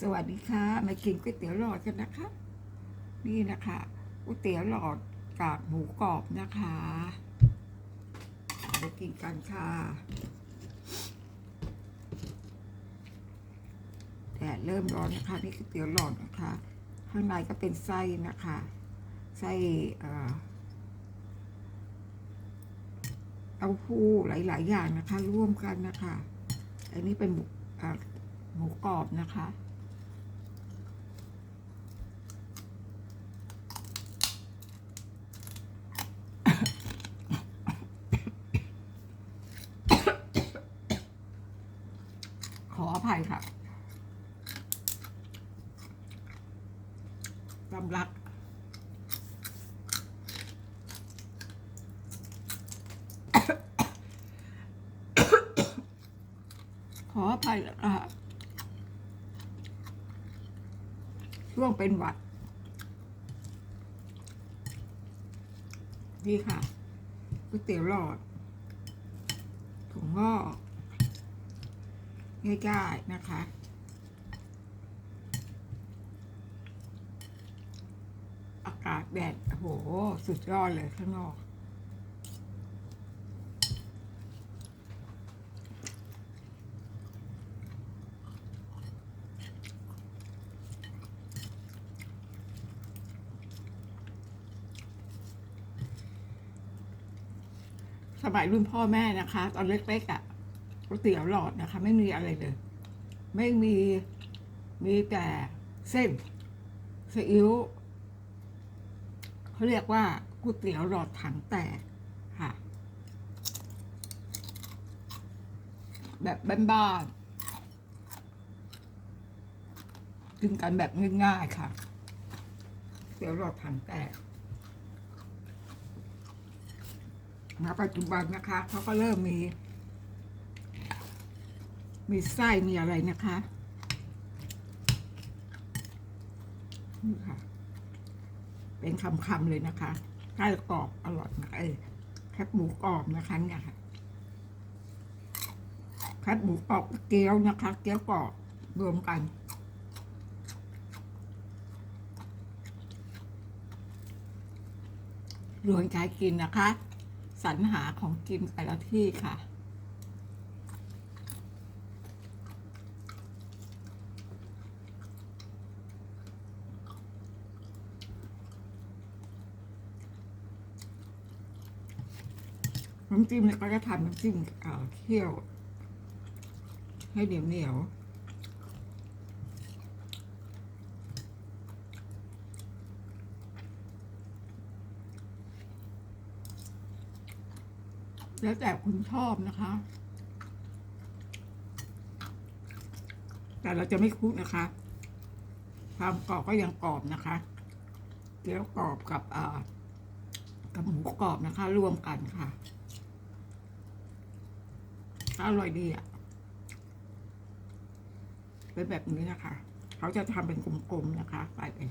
สวัสดีค่ะ มากินก๋วยเตี๋ยวหลอดกันนะคะ นี่นะคะก๋วยเตี๋ยวหลอดกากหมูกรอบนะคะไปกินกันค่ะแดดเริ่มร้อนนะคะนี่ก๋วยเตี๋ยวหลอดนะคะ ข้างในก็เป็นไส้นะคะ ไส้เอ่อเต้าหู้หลาย ๆ อย่างนะคะ ร่วมกันนะคะ อันนี้เป็นหมูหมูกรอบนะคะ ขออภัยค่ะสำลัก ขออภัยนะคะช่วงเป็นหวัด นี่ค่ะก๋วยเตี๋ยวหลอดถุงงอก ง่ายๆนะคะ อากาศแดดโอ้โห สุดยอดเลยข้างนอก สมัยรุ่นพ่อแม่นะคะ ตอนเล็กๆอะ่ะ ก๋วยเตี๋ยวหลอดนะคะ ไม่มีอะไรเลย ไม่มีมีแต่เส้นซีอิ๊วเขาเรียกว่าก๋วยเตี๋ยวหลอดถังแตกค่ะ แบบบ้านๆกินกันแบบง่ายๆค่ะก๋วยเตี๋ยวหลอดถังแตกมาปัจจุบันนะคะเขาก็เริ่มมี มีไส้มีอะไรนะคะนี่ค่ะ เป็นคำๆเลยนะคะไส้กรอบอร่อยนะเอ้แคบหมูกรอบนะคะเนี่ยค่ะแคบหมูกรอบเกี๊ยวนะคะ เกี๊ยวกรอบรวมกันรวนกายกินนะคะ สรรหาของกินแต่ละที่ค่ะ น้ำจิ้มเนี่ยก็จะทำน้ำจิ้มเคี่ยว ให้เหนียวเหนียวๆแล้วแต่คุณชอบนะคะ แต่เราจะไม่คลุกนะคะ ความกรอบก็ยังกรอบนะคะเกี๊ยวกรอบกับอ่ากับหมูกรอบนะคะ รวมกันค่ะ อร่อยดีอะเป็นแบบนี้นะคะ เขาจะทำเป็นกลมๆนะคะ ไปเป็น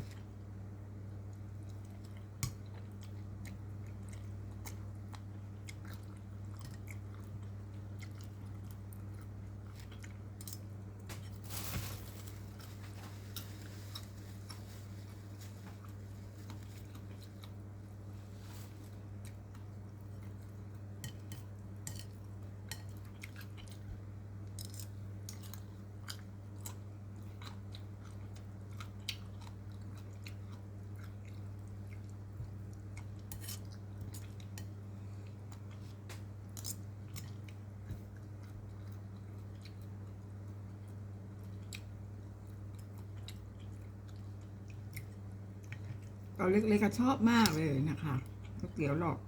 ตอนเล็กๆก็ชอบมากเลยนะคะก๋วยเตี๋ยวหลอด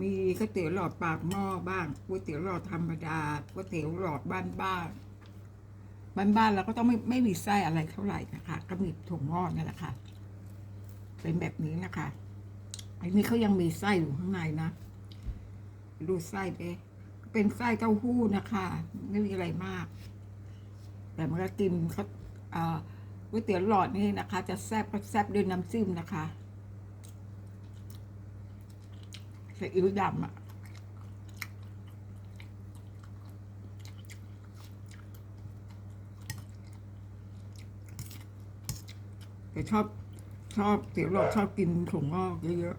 มีก๋วยเตี๋ยวหลอดปากหม้อบ้างก๋วยเตี๋ยวหลอดธรรมดาก๋วยเตี๋ยวหลอดบ้านบ้านบ้านบ้านเราก็ต้องไม่ไม่มีไส้อะไรเท่าไหร่นะคะก็มีถั่วงอกนี่แหละค่ะ เป็นแบบนี้นะคะอันนี้เขายังมีไส้อยู่ข้างในนะดูไส้เด้เป็นไส้เต้าหู้นะคะ ไม่มีอะไรมาก แต่เมื่อกินเขาเอ่า ก๋วยเตี๋ยวหลอดนี่นะคะ จะแซ่บก็แซ่บด้วยน้ำจิ้มนะคะซีอิ๊วดำอะแต่ชอบชอบเตี๋ยวหลอดชอบกินถั่วงอกเยอะ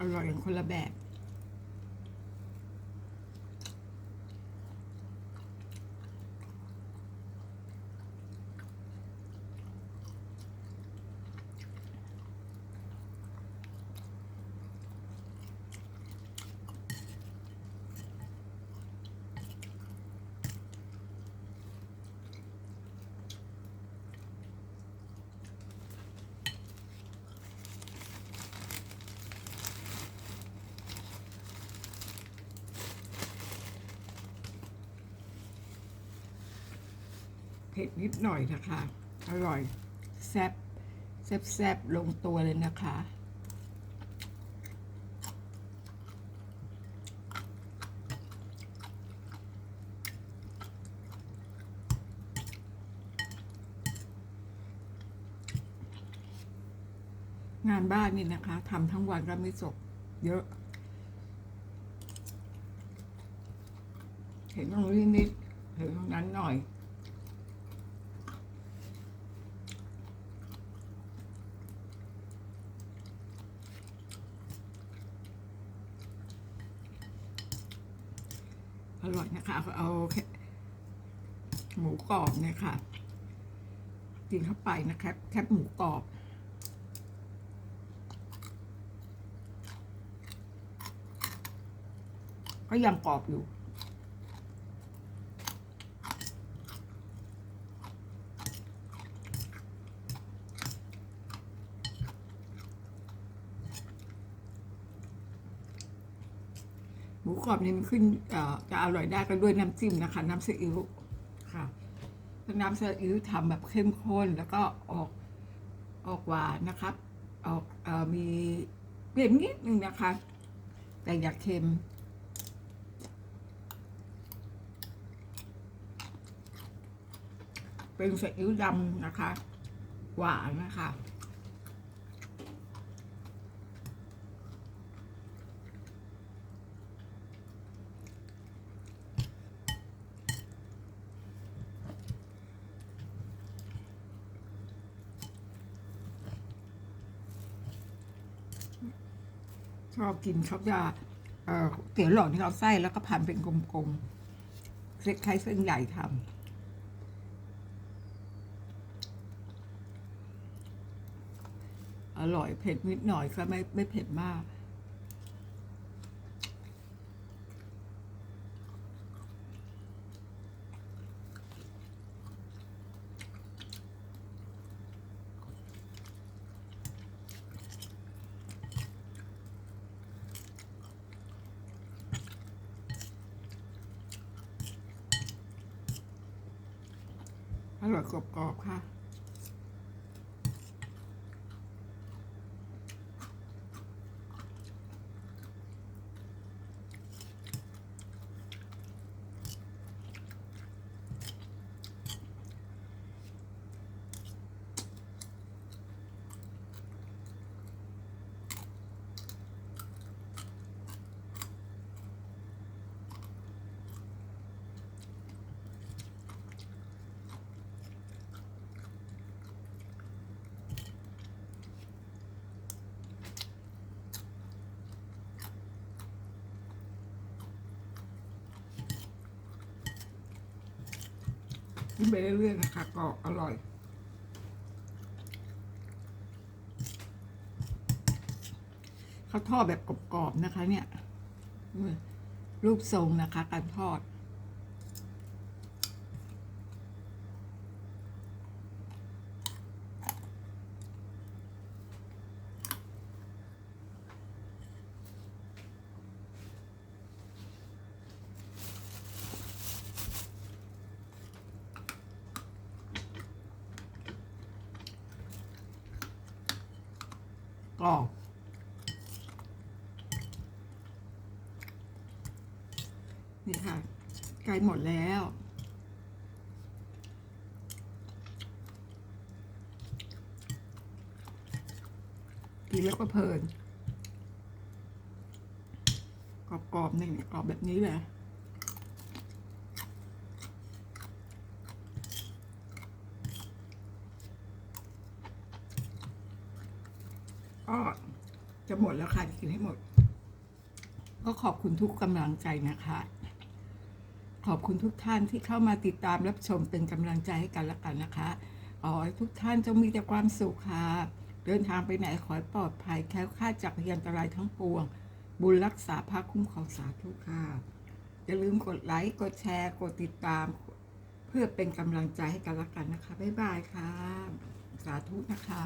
อร่อยอย่างคนละแบบ เผ็ดนิดหน่อยนะคะ อร่อย แซ่บแซ่บแซ่บลงตัวเลยนะคะ งานบ้านนี่นะคะทำทั้งวันก็ไม่จบเยอะ เห็นตรงนี้นิดเห็นตรงนั้นหน่อย ร่อยนะคะ เอาหมูกรอบเนี่ยค่ะกินเข้าไปนะคะแคบหมูกรอบก็ยังกรอบอยู่ หมูกรอบนี่มันขึ้นจะอร่อยได้ก็ด้วยน้ำจิ้มนะคะ น้ำซีอิ๊วค่ะถ้าน้ำซีอิ๊วทำแบบเข้มข้นแล้วก็ออกออกหวานนะครับออกอมีเปรี้ยวนิดนึงนะคะ แต่อย่าเค็มเป็นซีอิ๊วดำนะคะ หวานนะคะ ชอบกินเขาจะเอ่อเตี๋ยวหลอดที่เราไส้แล้วก็พันเป็นกลมๆเส้นคล้ายเส้นใหญ่ทำอร่อยเผ็ดนิดหน่อยก็ไม่ไม่เผ็ดมาก อร่อยกรอบๆค่ะ กินไปเรื่อยๆนะคะก็อร่อย เขาทอดแบบกรอบๆนะคะ เนี่ยรูปทรงนะคะ การทอด กรอบนี่ค่ะใกล้หมดแล้ว กินแล้วก็เพลิน กรอบๆนี่กรอบแบบนี้เลย ก็จะหมดแล้วค่ะจะกินให้หมด ก็ขอบคุณทุกกำลังใจนะคะ ขอบคุณทุกท่านที่เข้ามาติดตามรับชมเป็นกำลังใจให้กันและกันนะคะขอให้ทุกท่านจงมีแต่ความสุขค่ะเดินทางไปไหนขอให้ปลอดภัยแคล้วคลาดจากพยันตรายทั้งปวง บุญรักษาพระคุ้มครองสาธุค่ะอย่าลืมกดไลค์กดแชร์กดติดตาม เพื่อเป็นกำลังใจให้กันและกันนะคะ บ๊ายบายค่ะ สาธุนะคะ